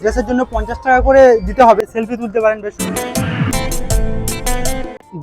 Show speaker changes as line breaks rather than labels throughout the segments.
ড্রেসের জন্য পঞ্চাশ টাকা করে দিতে হবে। সেলফি তুলতে পারেন বেশ।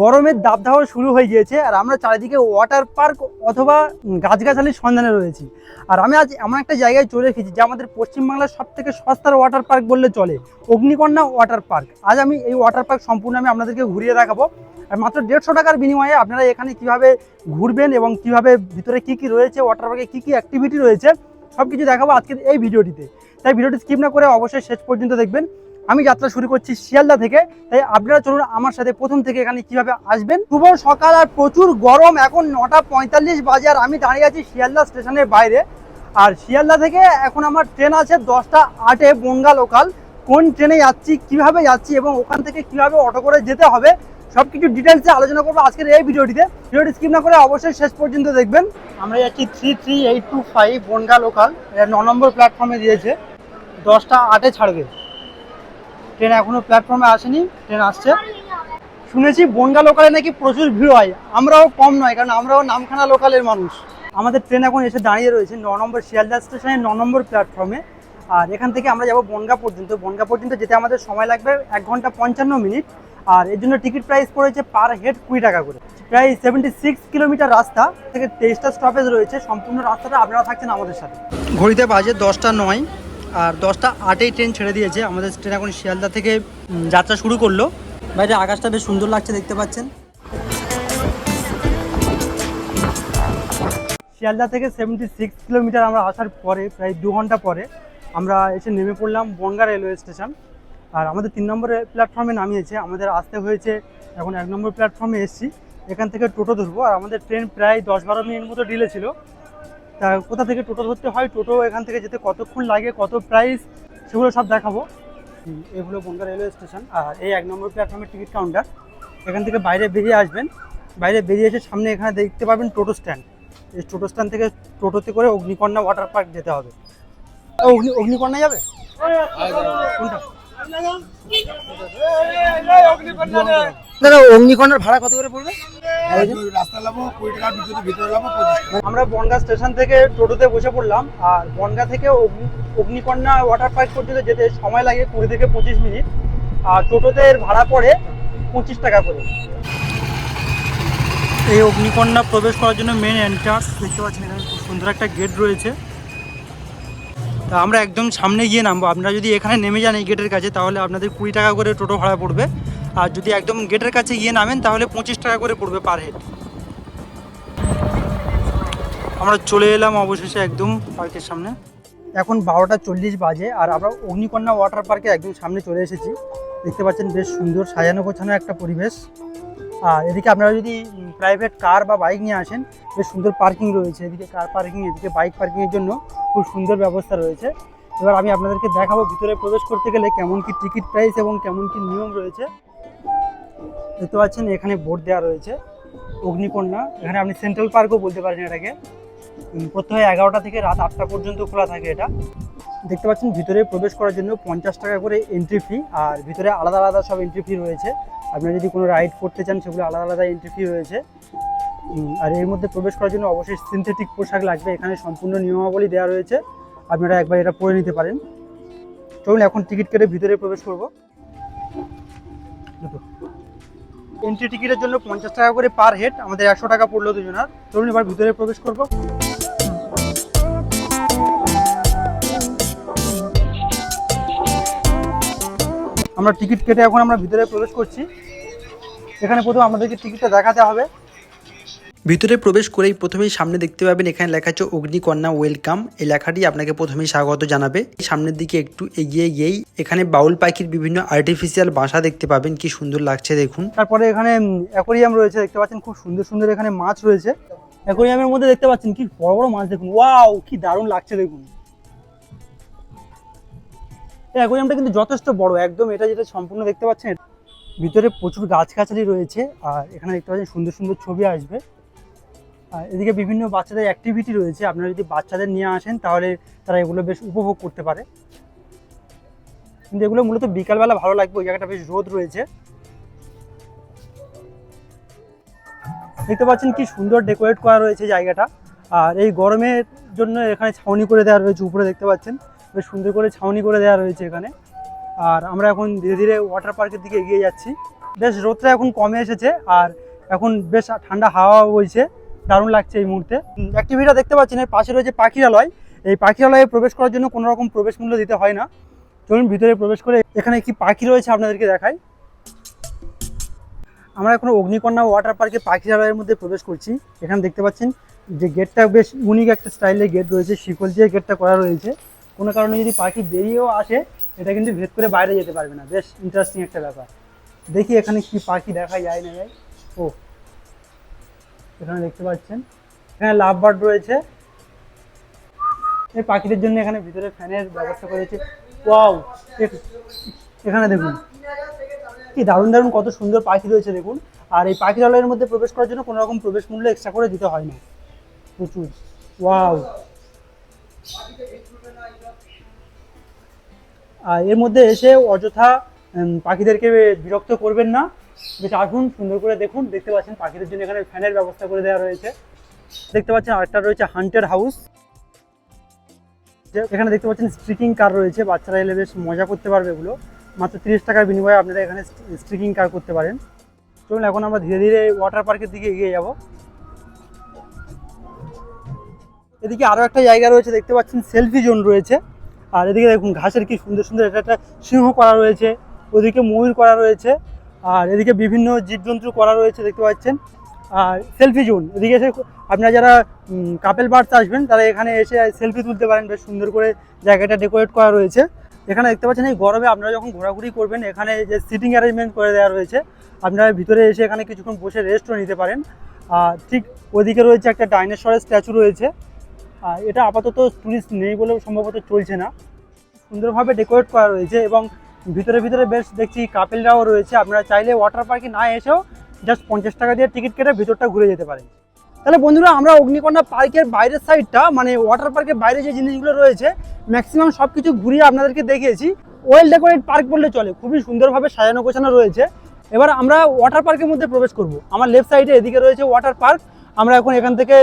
গরমের দাবদাহ শুরু হয়ে গিয়েছে আর আমরা চারিদিকে ওয়াটার পার্ক অথবা গাছগাছালির সন্ধানে রয়েছি। আর আমি আজ এমন একটা জায়গায় চলে এসেছি যা আমাদের পশ্চিমবাংলার সব থেকে সস্তার ওয়াটার পার্ক বললে চলে। অগ্নিকন্যা ওয়াটার পার্ক আজ আমি এই ওয়াটার পার্ক সম্পূর্ণ আমি আপনাদেরকে ঘুরিয়ে দেখাবো। আর মাত্র দেড়শো টাকার বিনিময়ে আপনারা এখানে কীভাবে ঘুরবেন এবং কীভাবে ভিতরে কি কি রয়েছে ওয়াটার পার্কে কী কী অ্যাক্টিভিটি রয়েছে সব কিছু দেখাবো আজকের এই ভিডিওটিতে। তাই ভিডিওটি স্কিপ না করে অবশ্যই শেষ পর্যন্ত দেখবেন। আমি যাত্রা শুরু করছি শিয়ালদা থেকে, তাই আপনারা চলুন আমার সাথে প্রথম থেকে এখানে কীভাবে আসবেন। শুভ সকাল আর প্রচুর গরম, এখন নটা পঁয়তাল্লিশ বাজে আর আমি দাঁড়িয়ে আছি শিয়ালদা স্টেশনের বাইরে। আর শিয়ালদা থেকে এখন আমার ট্রেন আছে দশটা আটে বনগা লোকাল কোন ট্রেনে যাচ্ছি, কীভাবে যাচ্ছি এবং ওখান থেকে কীভাবে অটো করে যেতে হবে সব কিছু ডিটেলসে আলোচনা করব আজকের এই ভিডিওটিতে। ভিডিওটি স্কিপ না করে অবশ্যই শেষ পর্যন্ত দেখবেন। আমরা যাচ্ছি three three eight two five Bongaon local এটা ন নম্বর প্ল্যাটফর্মে দিয়েছে। দশটা আটে ছাড়বে। ট্রেন এখনও প্ল্যাটফর্মে আসেনি, ট্রেন আসছে। শুনেছি বনগা লোকালে নাকি প্রচুর ভিড় হয়। আমরাও কম নয়, কারণ আমরাও নামখানা লোকালের মানুষ। আমাদের ট্রেন এখন এসে দাঁড়িয়ে রয়েছে ন নম্বর শিয়ালদা স্টেশনের ন নম্বর প্ল্যাটফর্মে আর এখান থেকে আমরা যাব বনগা পর্যন্ত। বনগা পর্যন্ত যেতে আমাদের সময় লাগবে এক ঘণ্টা পঞ্চান্ন মিনিট। আর এর জন্য টিকিট প্রাইস পড়েছে পার হেড কুড়ি টাকা করে। প্রায় সেভেন্টি সিক্স কিলোমিটার রাস্তা থেকে তেইশটা স্টপেজ রয়েছে। সম্পূর্ণ রাস্তাটা আপনারা থাকছেন আমাদের সাথে। ঘড়িতে বাজে দশটা নয়। আর দশটা আটেই ট্রেন ছেড়ে দিয়েছে। আমাদের ট্রেন এখন শিয়ালদা থেকে যাত্রা শুরু করল। বাইরে আকাশটা বেশ সুন্দর লাগছে, দেখতে পাচ্ছেন? শিয়ালদা থেকে সেভেন্টি সিক্স কিলোমিটার আমরা আসার পরে, প্রায় দু ঘণ্টা পরে, আমরা এসে নেমে পড়লাম বনগা রেলওয়ে স্টেশন। আর আমাদের তিন নম্বরে প্ল্যাটফর্মে নামিয়েছে। আমাদের আসতে হয়েছে, এখন এক নম্বর প্ল্যাটফর্মে এসেছি। এখান থেকে টোটো ধরবো। আর আমাদের ট্রেন প্রায় দশ বারো মিনিট মতো ডিলে ছিল। তা কোথা থেকে টোটো ধরতে হয় টোটো এখান থেকে যেতে কতক্ষণ লাগে কত প্রাইস সেগুলো সব দেখাবো। হুম, এই হলো বনগা রেলওয়ে স্টেশন আর এই এক নম্বর প্ল্যাটফর্মের টিকিট কাউন্টার এখান থেকে বাইরে বেরিয়ে আসবেন। বাইরে বেরিয়ে এসে সামনে এখানে দেখতে পাবেন টোটো স্ট্যান্ড এই টোটো স্ট্যান্ড থেকে টোটোতে করে অগ্নিকন্যা ওয়াটার পার্ক যেতে হবে। অগ্নি অগ্নিকন্যা যাবে? কোনটা? দাদা অগ্নিকন্যার ভাড়া কত করে পড়বে? আমরা বনগা স্টেশন থেকে টোটোতে বসে পড়লাম আর বনগা থেকে অগ্নি অগ্নিকন্যা ওয়াটার পার্ক পর্যন্ত যেতে সময় লাগে কুড়ি থেকে পঁচিশ মিনিট আর টোটোতে এর ভাড়া পড়ে পঁচিশ টাকা করে। এই অগ্নিকন্যা প্রবেশ করার জন্য মেন এন্ট্রান্স দেখতে পাচ্ছেন এখানে খুব সুন্দর একটা গেট রয়েছে। তা আমরা একদম সামনে গিয়ে নামবো। আপনারা যদি এখানে নেমে যান এই গেটের কাছে তাহলে আপনাদের কুড়ি টাকা করে টোটো ভাড়া পড়বে। আর যদি একদম গেটের কাছে গিয়ে নামেন, তাহলে পঁচিশ টাকা করে পড়বে পার হেড আমরা চলে এলাম অবশেষে একদম পার্কের সামনে। এখন বারোটা চল্লিশ বাজে, আর আমরা অগ্নিকন্যা ওয়াটার পার্কে একদম সামনে চলে এসেছি। দেখতে পাচ্ছেন বেশ সুন্দর সাজানো গোছানো একটা পরিবেশ। আর এদিকে আপনারা যদি প্রাইভেট কার বা বাইক নিয়ে আসেন, বেশ সুন্দর পার্কিং রয়েছে। এদিকে কার পার্কিং এদিকে বাইক পার্কিংয়ের জন্য খুব সুন্দর ব্যবস্থা রয়েছে। এবার আমি আপনাদেরকে দেখাবো ভিতরে প্রবেশ করতে গেলে কেমন কি টিকিট প্রাইস এবং কেমন কি নিয়ম রয়েছে। দেখতে পাচ্ছেন, এখানে বোর্ড দেওয়া রয়েছে, অগ্নিকন্যা। এখানে আপনি সেন্ট্রাল পার্কও বলতে পারেন এটাকে। প্রথমে এগারোটা থেকে রাত আটটা পর্যন্ত খোলা থাকে এটা। দেখতে পাচ্ছেন, ভিতরে প্রবেশ করার জন্য পঞ্চাশ টাকা করে এন্ট্রি ফি আর ভিতরে আলাদা আলাদা সব এন্ট্রি ফি রয়েছে। আপনারা যদি কোনো রাইড করতে চান, সেগুলো আলাদা আলাদা এন্ট্রি ফি রয়েছে। আর এর মধ্যে প্রবেশ করার জন্য অবশ্যই সিনথেটিক পোশাক লাগবে। এখানে সম্পূর্ণ নিয়মাবলী দেওয়া রয়েছে। আপনারা একবার এটা পরে নিতে পারেন। চলুন, এখন টিকিট কেটে ভিতরে প্রবেশ করব। এন্ট্রি টিকিটের জন্য পঞ্চাশ টাকা করে পার হেড আমাদের একশো টাকা পড়ল দুজনার। চলুন এবার ভিতরে প্রবেশ করব। আমরা টিকিট কেটে এখন আমরা ভিতরে প্রবেশ করছি। এখানে প্রথমে আমাদেরকে টিকিটটা দেখাতে হবে।
ভিতরে প্রবেশ করেই প্রথমেই সামনে দেখতে পাবেন এখানে লেখা আছে অগ্নিকন্যা ওয়েলকাম। এই লেখাটি আপনাকে প্রথমেই স্বাগত জানাবে। সামনের দিকে একটু এগিয়ে গিয়েই এখানে বাউল পাখির বিভিন্ন আর্টিফিশিয়াল বাসা দেখতে পাবেন। কি সুন্দর লাগছে দেখুন।
তারপরে এখানে অ্যাকোরিয়াম রয়েছে, দেখতে পাচ্ছেন খুব সুন্দর সুন্দর এখানে মাছ রয়েছে। অ্যাকোরিয়ামের মধ্যে দেখতে পাচ্ছেন কি বড় বড় মাছ দেখুন। ওয়াও, কি দারুণ লাগছে দেখুন। অ্যাকোরিয়ামটা কিন্তু যথেষ্ট বড়, একদম এটা যেটা সম্পূর্ণ দেখতে পাচ্ছেন। ভিতরে প্রচুর গাছগাছালি রয়েছে, আর এখানে দেখতে পাচ্ছেন সুন্দর সুন্দর ছবি আসবে। এদিকে বিভিন্ন বাচ্চাদের অ্যাক্টিভিটি রয়েছে। আপনারা যদি বাচ্চাদের নিয়ে আসেন, তাহলে তারা এগুলো বেশ উপভোগ করতে পারে। কিন্তু এগুলো মূলত বিকালবেলা ভালো লাগবে, ওই জায়গাটা বেশ রোদ রয়েছে। দেখতে পাচ্ছেন কি সুন্দর ডেকোরেট করা রয়েছে জায়গাটা। আর এই গরমের জন্য এখানে ছাউনি করে দেওয়া রয়েছে, উপরে দেখতে পাচ্ছেন। বেশ সুন্দর করে ছাউনি করে দেওয়া রয়েছে এখানে। আর আমরা এখন ধীরে ধীরে ওয়াটার পার্কের দিকে এগিয়ে যাচ্ছি। বেশ রোদটা এখন কমে এসেছে, আর এখন বেশ ঠান্ডা হাওয়া বইছে। দারুণ লাগছে এই মুহূর্তে। অ্যাক্টিভিটা দেখতে পাচ্ছেন, এর পাশে রয়েছে পাখিরালয়। এই পাখিরালয়ে প্রবেশ করার জন্য কোনো রকম প্রবেশ মূল্য দিতে হয় না। চলুন ভিতরে প্রবেশ করে এখানে কি পাখি রয়েছে আপনাদেরকে দেখাই। আমরা এখন অগ্নিকন্যা ওয়াটার পার্কে পাখিরালয়ের মধ্যে প্রবেশ করছি। এখানে দেখতে পাচ্ছেন যে গেটটা বেশ ইউনিক একটা স্টাইলের গেট রয়েছে, শিকল দিয়ে গেটটা করা রয়েছে। কোনো কারণে যদি পাখি বেরিয়েও আসে, এটা কিন্তু ভেদ করে বাইরে যেতে পারবে না। বেশ ইন্টারেস্টিং একটা ব্যাপার। দেখি এখানে কি পাখি দেখা যায় না যায়। ও এখানে দেখতে পাচ্ছেন। এখানে লাভ বার্ড রয়েছে। এই পাখিদের জন্য এখানে ভিতরে ফ্যানের ব্যবস্থা করেছে ওয়াও এখানে দেখুন। কি দারুণ দারুণ কত সুন্দর পাখি রয়েছে, দেখুন। আর এই পাখিরালয়ের মধ্যে প্রবেশ করার জন্য কোনো রকম প্রবেশ মূল্য এক্সট্রা করে দিতে হয় না। প্রচুর। ওয়াও আর এর মধ্যে এসে অযথা পাখিদেরকে বিরক্ত করবেন না। বেশ আসুন, সুন্দর করে দেখুন। দেখতে পাচ্ছেন পাখিদের জন্য এখানে ফ্যানের ব্যবস্থা করে দেওয়া রয়েছে। দেখতে পাচ্ছেন আরেকটা রয়েছে হান্টের হাউস। এখানে দেখতে পাচ্ছেন স্ট্রিকিং কার রয়েছে। বাচ্চারা এলে বেশ মজা করতে পারবে এগুলো। মাত্র তিরিশ টাকার বিনিময়ে আপনারা এখানে স্ট্রিকিং কার করতে পারেন। চলুন, এখন আমরা ধীরে ধীরে ওয়াটার পার্কের দিকে এগিয়ে যাব। এদিকে আরও একটা জায়গা রয়েছে, দেখতে পাচ্ছেন সেলফি জোন রয়েছে। আর এদিকে দেখুন, ঘাসের কি সুন্দর সুন্দর এটা একটা সিংহ করা রয়েছে। ওদিকে ময়ূর করা রয়েছে। আর এদিকে বিভিন্ন জীবজন্তু করা রয়েছে, দেখতে পাচ্ছেন। আর সেলফি জোন এদিকে এসে আপনারা যারা কাপেল বার্ডস আসবেন, তারা এখানে এসে সেলফি তুলতে পারেন। বেশ সুন্দর করে জায়গাটা ডেকোরেট করা রয়েছে। এখানে দেখতে পাচ্ছেন, এই গরমে আপনারা যখন ঘোরাঘুরি করবেন, এখানে যে সিটিং অ্যারেঞ্জমেন্ট করে দেওয়া রয়েছে, আপনারা ভিতরে এসে এখানে কিছুক্ষণ বসে রেস্টও নিতে পারেন। আর ঠিক ওদিকে রয়েছে একটা ডাইনোসরের স্ট্যাচু রয়েছে। আর এটা আপাতত টুরিস্ট নেই বলেও সম্ভবত চলছে না। সুন্দরভাবে ডেকোরেট করা রয়েছে এবং ভিতরে ভিতরে বেশ দেখছি কাপেলরাও রয়েছে। আপনারা চাইলে ওয়াটার পার্কে না এসেও জাস্ট পঞ্চাশ টাকা দিয়ে টিকিট কেটে ভিতরটা ঘুরে যেতে পারেন। তাহলে বন্ধুরা, আমরা অগ্নিকন্যা পার্কের বাইরের সাইডটা মানে ওয়াটার পার্কের বাইরে যে জিনিসগুলো রয়েছে ম্যাক্সিমাম সব কিছু ঘুরিয়ে আপনাদেরকে দেখিয়েছি। ওয়েল ডেকোরেট পার্ক বললে চলে, খুবই সুন্দরভাবে সাজানো গোছানো রয়েছে। এবার আমরা ওয়াটার পার্কের মধ্যে প্রবেশ করব। আমার লেফট সাইডে এদিকে রয়েছে ওয়াটার পার্ক আমরা এখন এখান থেকে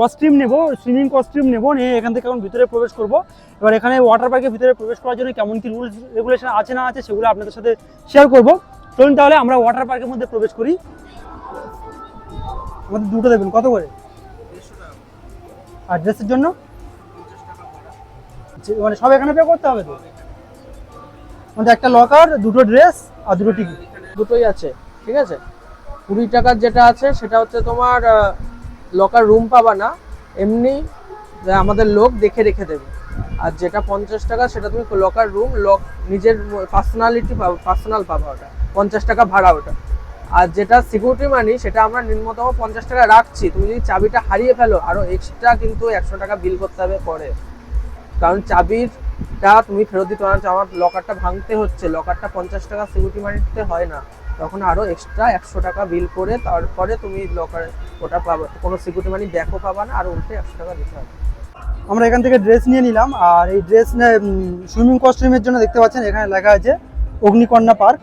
কস্টিউম নেব সুইমিং কস্টিউম নেব নিয়ে এখান থেকে এখন ভিতরে প্রবেশ করব। এবার এখানে ওয়াটার পার্কের ভিতরে প্রবেশ করার জন্য কেমন কি রুলস রেগুলেশন আছে না আছে সেগুলো আপনাদের সাথে শেয়ার করব। চলুন তাহলে আমরা ওয়াটার পার্কের মধ্যে প্রবেশ করি। আমাদের দুটো দেবেন কত করে? আর ড্রেসের জন্য? আচ্ছা, মানে সব এখানে পে করতে হবে তো? মানে একটা লকার দুটো ড্রেস আর দুটো টিকিট
দুটোই আছে ঠিক আছে? কুড়ি টাকার যেটা আছে, সেটা হচ্ছে তোমার লকার রুম পাবা না, এমনি আমাদের লোক দেখে রেখে দেবে। আর যেটা পঞ্চাশ টাকা, সেটা তুমি লকার রুম লক নিজের পার্সোনালিটি পাবো পার্সোনাল পাবা ওটা। পঞ্চাশ টাকা ভাড়া ওটা। আর যেটা সিকিউরিটি মানি সেটা আমরা নিম্নতম পঞ্চাশ টাকা রাখছি। তুমি যদি চাবিটা হারিয়ে ফেলো আরও এক্সট্রা কিন্তু একশো টাকা বিল করতে হবে পরে। কারণ চাবিটা তুমি ফেরত দিতে পারো আমার লকারটা ভাঙতে হচ্ছে। লকারটা পঞ্চাশ টাকা সিকিউরিটি মানিতে হয় না। তখন আরও এক্সট্রা একশো টাকা বিল করে তারপরে তুমি লকারে ওটা পাবো। কোনো সিকিউরিটি মানি ব্যাকও পাবা না, আর উল্টে একশো টাকা দিতে হবে।
আমরা এখান থেকে ড্রেস নিয়ে নিলাম, আর এই ড্রেস সুইমিং কস্টিউমের জন্য দেখতে পাচ্ছেন, এখানে লেখা আছে অগ্নিকন্যা পার্ক।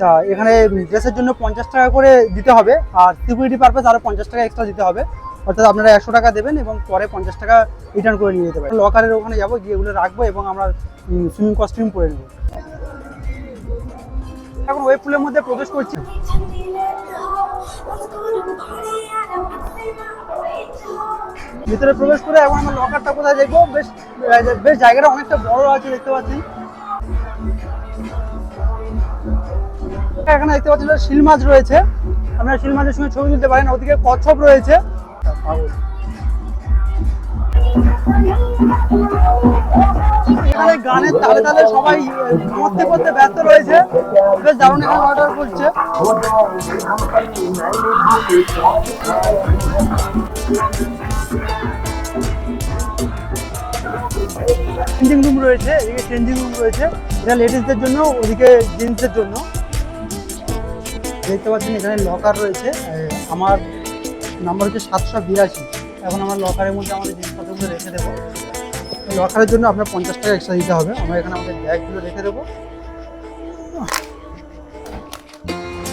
তা এখানে ড্রেসের জন্য পঞ্চাশ টাকা করে দিতে হবে, আর সিকিউরিটি পারপাস আরও পঞ্চাশ টাকা এক্সট্রা দিতে হবে। অর্থাৎ আপনারা একশো টাকা দেবেন এবং পরে পঞ্চাশ টাকা রিটার্ন করে নিয়ে যেতে পারেন। লকারের ওখানে যাব, গিয়ে এগুলো রাখব এবং আমরা সুইমিং কস্টিউম পরে নেব। এখন ওয়েব পুলের মধ্যে প্রবেশ করছি। ভিতরে প্রবেশ করে এখন আমরা লকারটা কোথায় দেখব? বেশ বেশ জায়গাটা অনেকটা বড় আছে, দেখতে পাচ্ছি। এখানে দেখতে পাচ্ছেন শিল মাছ রয়েছে। আপনারা শিল মাছের সঙ্গে ছবি তুলতে পারেন, ওদিকে কচ্ছপ রয়েছে। এখানে গানের তালে তালে সবাই করতে করতে ব্যস্ত রয়েছে। বেশ দারুণ এখানে অর্ডার করছে। চেঞ্জিং রুম রয়েছে, এদিকে চেঞ্জিং রুম রয়েছে। এটা লেডিসদের জন্য, ওদিকে জেন্টসদের জন্য। দেখতে পাচ্ছেন, এখানে লকার রয়েছে। আমার নাম্বার হচ্ছে সাতশো বিরাশি। এখন আমার লকারের মধ্যে আমাদের জিনিসপত্রগুলো রেখে দেবো। লকারের জন্য আপনার পঞ্চাশ টাকা এক্সট্রা দিতে হবে। আমরা এখানে আমাদের ব্যাগগুলো রেখে দেবো।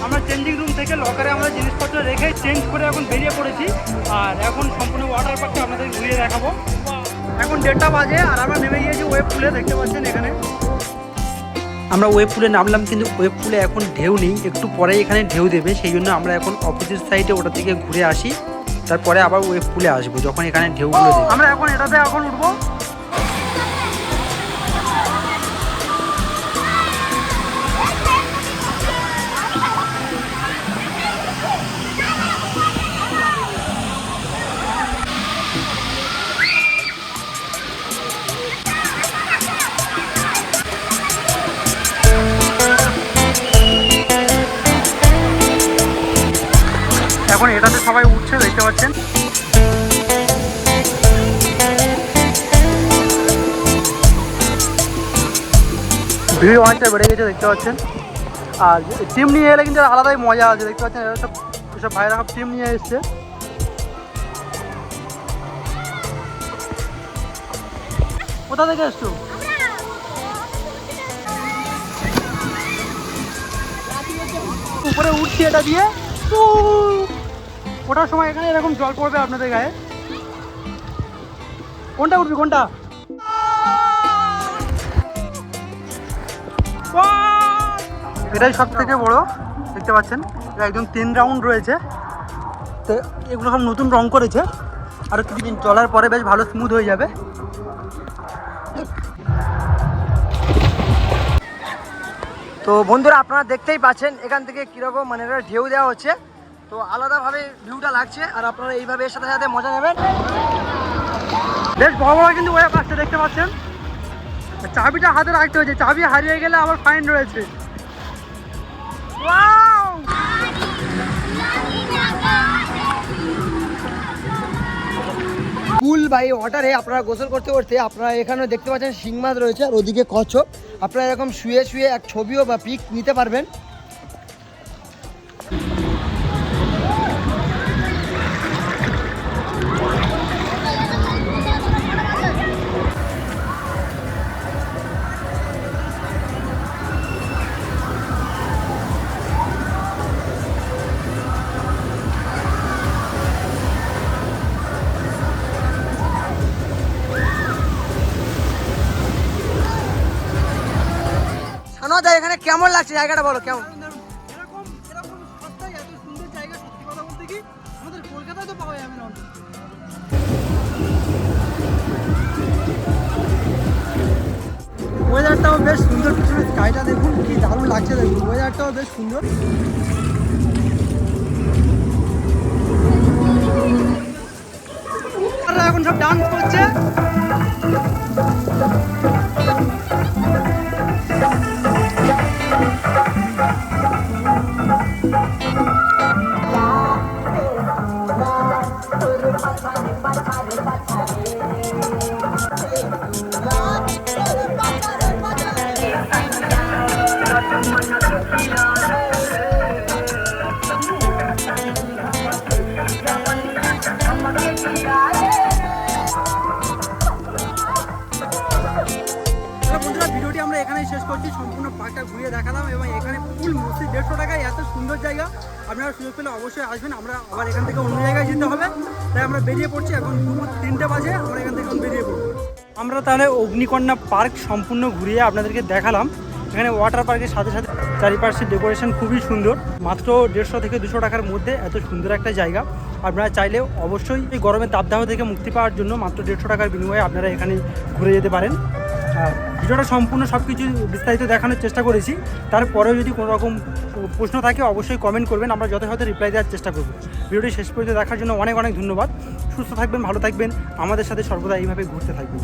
আমরা চেঞ্জিং রুম থেকে লকারে আমরা জিনিসপত্র রেখে চেঞ্জ করে এখন বেরিয়ে পড়েছি। আর এখন সম্পূর্ণ ওয়াটার পার্কটা আপনাদের ঘুরিয়ে দেখাবো। এখন দেড়টা বাজে আর আমরা নেমে গিয়েছি ওয়েব পুলে দেখতে পাচ্ছেন এখানে।
আমরা ওয়েব পুলে নামলাম কিন্তু ওয়েব পুলে এখন ঢেউ নেই। একটু পরে এখানে ঢেউ দেবে সেই জন্য আমরা এখন অপোজিট সাইডে ওটা থেকে ঘুরে আসি। তারপরে আবার ওয়েব পুলে আসব যখন এখানে ঢেউগুলো দেবে।
আমরা এখন এটাতে এখন উঠবো। ভিড় অনেকটা বেড়ে গেছে, দেখতে পাচ্ছেন। আর টিম নিয়ে এলে কিন্তু আলাদাই মজা আছে, দেখতে পাচ্ছেন? সব সব ভাইরা সব টিম নিয়ে এসছে। কোথা থেকে এসছো? উপরে উঠছি এটা দিয়ে। ওঠার সময় এখানে এরকম জল পড়বে আপনাদের গায়ে। কোনটা উঠবি, কোনটা? এটাই সব থেকে বড়, দেখতে পাচ্ছেন? এটা একদম তিন রাউন্ড রয়েছে। তো এগুলো সব নতুন রং করেছে। আরও কিছুদিন চলার পরে বেশ ভালো স্মুথ হয়ে যাবে।
তো বন্ধুরা, আপনারা দেখতেই পাচ্ছেন, এখান থেকে কীরকম মানে ঢেউ দেওয়া হচ্ছে। তো আলাদাভাবে ভিউটা লাগছে, আর আপনারা এইভাবে এর সাথে সাথে মজা নেবেন।
বেশ বড় বড় কিন্তু ওয়েব আসছে দেখতে পাচ্ছেন। চাবিটা হাতে রাখতে হয়েছে। চাবি হারিয়ে গেলে আবার ফাইন রয়েছে!
কুল বাই ওয়াটারে আপনারা গোসল করতে করতে আপনারা এখানেও দেখতে পাচ্ছেন শিং মাছ রয়েছে, আর ওদিকে কচ্ছপ। আপনারা এরকম শুয়ে শুয়ে এক ছবিও বা পিক নিতে পারবেন। সানোদা এখানে কেমন লাগছে জায়গাটা বলো, কেমন?
কলকাতায় তো পাওয়া ওয়েদারটাও বেশ সুন্দর, পিছনে স্কাইটা দেখুন, কি দারুণ লাগছে দেখুন। ওয়েদারটাও বেশ সুন্দর। এখন সব ডান্স করছে। করছি, সম্পূর্ণ পার্কটা ঘুরিয়ে দেখালাম এবং এখানে ফুল মসজিদ দেড়শো টাকায়, এত সুন্দর জায়গা। আপনারা সুযোগ পেলে অবশ্যই আসবেন, আমরা আবার এখান থেকে অন্য জায়গায় যেতে হবে। তাই আমরা বেরিয়ে পড়ছি, এখন দুপুর তিনটে বাজে, আমরা এখান থেকে বেরিয়ে পড়ব। আমরা তাহলে অগ্নিকন্যা পার্ক সম্পূর্ণ ঘুরিয়ে আপনাদেরকে দেখালাম। এখানে ওয়াটার পার্কের সাথে সাথে চারিপাশের ডেকোরেশন খুবই সুন্দর। মাত্র দেড়শো থেকে দুশো টাকার মধ্যে এত সুন্দর একটা জায়গা। আপনারা চাইলে অবশ্যই এই গরমের তাপদাহ থেকে মুক্তি পাওয়ার জন্য মাত্র দেড়শো টাকার বিনিময়ে আপনারা এখানে ঘুরে যেতে পারেন। ভিডিওটা সম্পূর্ণ সব কিছু বিস্তারিত দেখানোর চেষ্টা করেছি। তারপরেও যদি কোনো রকম প্রশ্ন থাকে, অবশ্যই কমেন্ট করবেন, আমরা যথাযথ রিপ্লাই দেওয়ার চেষ্টা করব। ভিডিওটি শেষ পর্যন্ত দেখার জন্য অনেক অনেক ধন্যবাদ। সুস্থ থাকবেন, ভালো থাকবেন। আমাদের সাথে সর্বদা এইভাবে ঘুরতে থাকবেন।